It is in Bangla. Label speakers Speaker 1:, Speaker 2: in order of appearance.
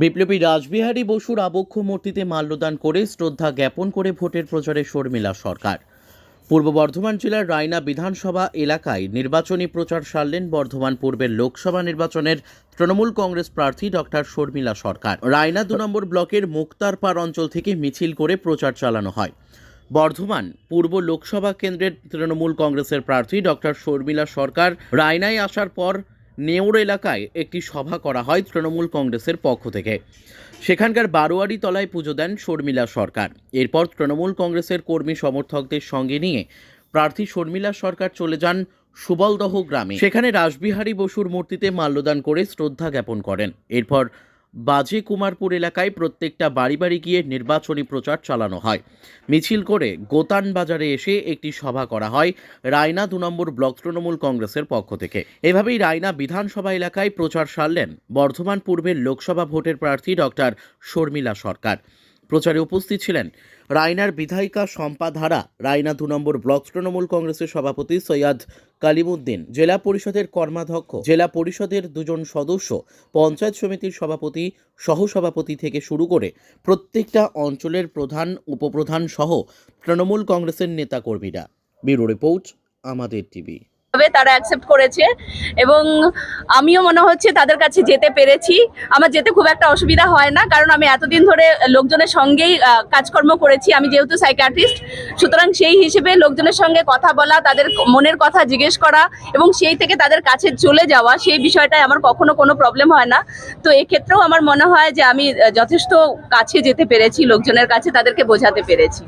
Speaker 1: বিপ্লবী রাসবিহারী বসুর আবক্ষ মূর্তিতে মাল্যদান করে শ্রদ্ধা জ্ঞাপন করে ভোটের প্রচারে শর্মিলা সরকার। পূর্ব বর্ধমান জেলার রায়না বিধানসভা এলাকায় নির্বাচনী প্রচার সারলেন বর্ধমান পূর্বের লোকসভা নির্বাচনের তৃণমূল কংগ্রেস প্রার্থী ডক্টর শর্মিলা সরকার। রায়না দু নম্বর ব্লকের মুক্তারপাড় অঞ্চল থেকে মিছিল করে প্রচার চালানো হয়। বর্ধমান পূর্ব লোকসভা কেন্দ্রের তৃণমূল কংগ্রেসের প্রার্থী ডক্টর শর্মিলা সরকার রায়নায় আসার পর নেউর এলাকায় একটি সভা করা হয় তৃণমূল কংগ্রেসের পক্ষ থেকে। সেখানকার বারোয়ারি তলায় পুজো দেন শর্মিলা সরকার। এরপর তৃণমূল কংগ্রেসের কর্মী সমর্থকদের সঙ্গে নিয়ে প্রার্থী শর্মিলা সরকার চলে যান সুবলদহ গ্রামে। সেখানে রাসবিহারী বসুর মূর্তিতে মাল্যদান করে শ্রদ্ধা জ্ঞাপন করেন। এরপর বাজে কুমারপুর এলাকায় প্রত্যেকটা বাড়ি বাড়ি গিয়ে নির্বাচনী প্রচার চালানো হয়। মিছিল করে গোতান বাজারে এসে একটি সভা করা হয় রায়না দু নম্বর ব্লক তৃণমূল কংগ্রেসের পক্ষ থেকে। এভাবেই রায়না বিধানসভা এলাকায় প্রচার সারলেন বর্ধমান পূর্বের লোকসভা ভোটের প্রার্থী ডক্টর শর্মিলা সরকার। প্রচারে উপস্থিত ছিলেন রায়নার বিধায়িকা শম্পা ধারা, রায়না দু নম্বর ব্লক তৃণমূল কংগ্রেসের সভাপতি সৈয়দ কালিমুদ্দিন, জেলা পরিষদের কর্মাধ্যক্ষ। জেলা পরিষদের দুজন সদস্য, পঞ্চায়েত সমিতির সভাপতি, সহসভাপতি থেকে শুরু করে প্রত্যেকটা অঞ্চলের প্রধান, উপপ্রধান সহ তৃণমূল কংগ্রেসের নেতাকর্মীরা। ব্যুরো রিপোর্ট, আমাদের টিভি।
Speaker 2: ভাবে তারা অ্যাকসেপ্ট করেছে এবং আমিও মনে হচ্ছে তাদের কাছে যেতে পেরেছি। আমার যেতে খুব একটা অসুবিধা হয় না, কারণ আমি এতদিন ধরে লোকজনের সঙ্গেই কাজকর্ম করেছি। আমি যেহেতু সাইকাট্রিস্ট সুতরাং সেই হিসেবে লোকজনের সঙ্গে কথা বলা, তাদের মনের কথা জিজ্ঞেস করা এবং সেই থেকে তাদের কাছে চলে যাওয়া, সেই বিষয়টায় আমার কখনো কোনো প্রবলেম হয় না। তো এক্ষেত্রেও আমার মনে হয় যে আমি যথেষ্ট কাছে যেতে পেরেছি, লোকজনের কাছে তাদেরকে বোঝাতে পেরেছি।